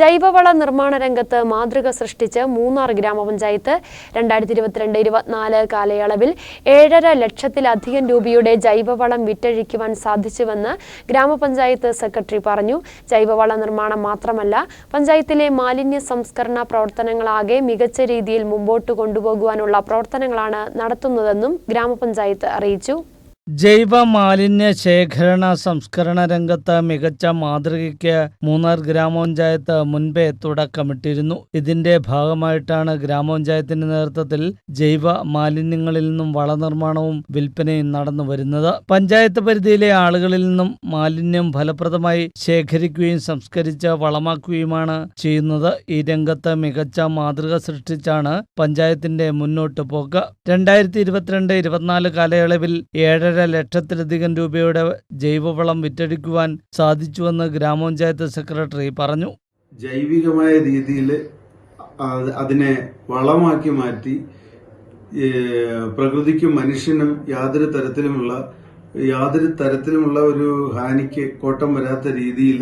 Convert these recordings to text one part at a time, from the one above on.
ജൈവവള നിർമ്മാണ രംഗത്ത് മാതൃക സൃഷ്ടിച്ച് മൂന്നാർ ഗ്രാമപഞ്ചായത്ത് രണ്ടായിരത്തി ഇരുപത്തിരണ്ട് ഇരുപത്തിനാല് കാലയളവിൽ ഏഴര ലക്ഷത്തിലധികം രൂപയുടെ ജൈവവളം വിറ്റഴിക്കുവാൻ സാധിച്ചുവെന്ന് ഗ്രാമപഞ്ചായത്ത് സെക്രട്ടറി പറഞ്ഞു. ജൈവവള നിർമ്മാണം മാത്രമല്ല പഞ്ചായത്തിലെ മാലിന്യ സംസ്കരണ പ്രവർത്തനങ്ങളാകെ മികച്ച രീതിയിൽ മുമ്പോട്ട് കൊണ്ടുപോകുവാനുള്ള പ്രവർത്തനങ്ങളാണ് നടത്തുന്നതെന്നും ഗ്രാമപഞ്ചായത്ത് അറിയിച്ചു. ജൈവ മാലിന്യ ശേഖരണ സംസ്കരണ രംഗത്ത് മികച്ച മാതൃകയ്ക്ക് മൂന്നാർ ഗ്രാമപഞ്ചായത്ത് മുൻപേ തുടക്കമിട്ടിരുന്നു. ഇതിന്റെ ഭാഗമായിട്ടാണ് ഗ്രാമപഞ്ചായത്തിന്റെ നേതൃത്വത്തിൽ ജൈവ മാലിന്യങ്ങളിൽ നിന്നും വളനിർമ്മാണവും വിൽപ്പനയും നടന്നു വരുന്നത്. പഞ്ചായത്ത് പരിധിയിലെ ആളുകളിൽ നിന്നും മാലിന്യം ഫലപ്രദമായി ശേഖരിക്കുകയും സംസ്കരിച്ച് വളമാക്കുകയുമാണ് ചെയ്യുന്നത്. ഈ രംഗത്ത് മികച്ച മാതൃക സൃഷ്ടിച്ചാണ് പഞ്ചായത്തിന്റെ മുന്നോട്ട് പോക്ക്. രണ്ടായിരത്തി ഇരുപത്തിരണ്ട് ഇരുപത്തിനാല് കാലയളവിൽ ഏഴര ലക്ഷത്തിലധികം രൂപയുടെ ജൈവവളം വിറ്റഴിക്കുവാൻ സാധിച്ചുവെന്ന് ഗ്രാമപഞ്ചായത്ത് സെക്രട്ടറി പറഞ്ഞു. ജൈവികമായ രീതിയിൽ അതിനെ വളമാക്കി മാറ്റി പ്രകൃതിക്കും മനുഷ്യനും യാതൊരു തരത്തിലുമുള്ള യാതൊരു തരത്തിലുമുള്ള ഒരു ഹാനിക്ക് കോട്ടം വരാത്ത രീതിയിൽ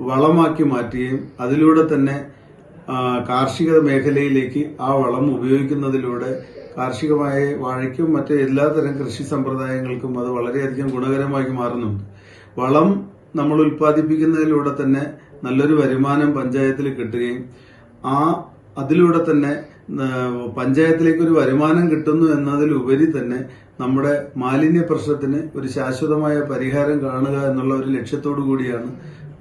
വളമാക്കി മാറ്റുകയും അതിലൂടെ തന്നെ കാർഷിക മേഖലയിലേക്ക് ആ വളം ഉപയോഗിക്കുന്നതിലൂടെ കാർഷികമായ വാഴയ്ക്കും മറ്റ് എല്ലാതരം കൃഷി സമ്പ്രദായങ്ങൾക്കും അത് വളരെയധികം ഗുണകരമായി മാറുന്നുണ്ട്. വളം നമ്മൾ ഉൽപ്പാദിപ്പിക്കുന്നതിലൂടെ തന്നെ നല്ലൊരു വരുമാനം പഞ്ചായത്തിൽ കിട്ടുകയും ആ അതിലൂടെ തന്നെ പഞ്ചായത്തിലേക്ക് ഒരു വരുമാനം കിട്ടുന്നു എന്നതിലുപരി തന്നെ നമ്മുടെ മാലിന്യ പ്രശ്നത്തിന് ഒരു ശാശ്വതമായ പരിഹാരം കാണുക എന്നുള്ള ഒരു ലക്ഷ്യത്തോടു കൂടിയാണ്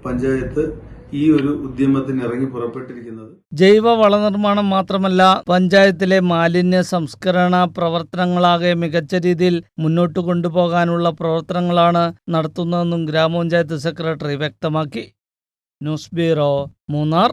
പഞ്ചായത്ത് ഈ ഒരു ഉദ്യമത്തിന് ഇറങ്ങി പുറപ്പെട്ടിരിക്കുന്നത്? ജൈവ വളനിർമ്മാണം മാത്രമല്ല പഞ്ചായത്തിലെ മാലിന്യ സംസ്കരണ പ്രവർത്തനങ്ങളാകെ മികച്ച രീതിയിൽ മുന്നോട്ട് കൊണ്ടുപോകാനുള്ള പ്രവർത്തനങ്ങളാണ് നടത്തുന്നതെന്നും ഗ്രാമപഞ്ചായത്ത് സെക്രട്ടറി വ്യക്തമാക്കി. News bureau Munnar.